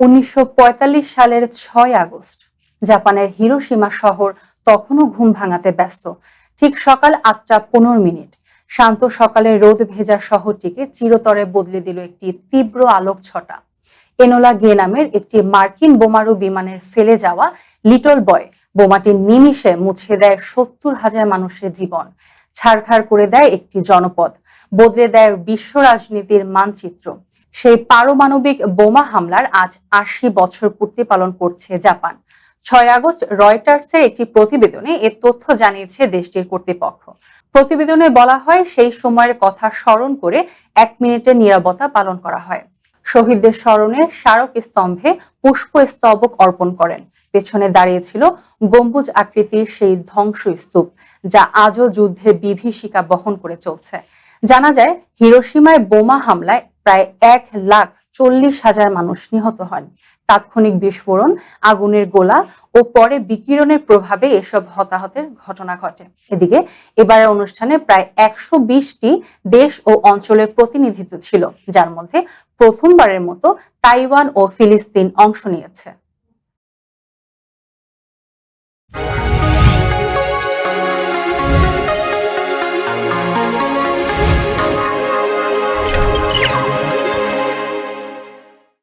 উনিশশো পঁয়তাল্লিশ সালের ছয় আগস্ট, জাপানের হিরোসীমা শহর তখনও ঘুম ভাঙাতে ব্যস্ত। ঠিক সকাল আটটা পনেরো মিনিট। শান্ত সকালে রোদ ভেজা শহরটিকে চিরতরে বদলে দিল একটি তীব্র আলোক ছটা। এনোলা গে নামের একটি মার্কিন বোমারু বিমানের ফেলে যাওয়া লিটল বয় বোমাটি নিমিষে মুছে দেয় সত্তর হাজার মানুষের জীবন। ছাড়খাড় করে দেয় একটি জনপদ। বদলে দেয় বিশ্ব রাজনীতির মানচিত্র। সেই পারমাণবিক বোমা হামলার আজ আশি বছর পূর্তি পালন করছে জাপান। ছয় আগস্ট রয়টার্সের একটি প্রতিবেদনে এ তথ্য জানিয়েছে দেশটির কর্তৃপক্ষ। প্রতিবেদনে বলা হয়, সেই সময়ের কথা স্মরণ করে এক মিনিটের নিরাপত্তা পালন করা হয়। শহীদদের স্মরণে স্মারক স্তম্ভে পুষ্পস্তবক অর্পণ করেন। পেছনে দাঁড়িয়েছিল গম্বুজ আকৃতির সেই ধ্বংসস্তূপ যা আজও যুদ্ধের বিভীষিকা বহন করে চলছে। জানা যায় হিরোসীমায় বোমা হামলায় প্রায় এক লাখ চল্লিশ হাজার মানুষ নিহত হন। তাৎক্ষণিক বিস্ফোরণ, আগুনের গোলা ও পরে বিকিরণের প্রভাবে এসব হতাহতের ঘটনা ঘটে। এদিকে এবারের অনুষ্ঠানে প্রায় একশো বিশটি দেশ ও অঞ্চলের প্রতিনিধিত্ব ছিল, যার মধ্যে প্রথমবারের মতো তাইওয়ান ও ফিলিস্তিন অংশ নিয়েছে।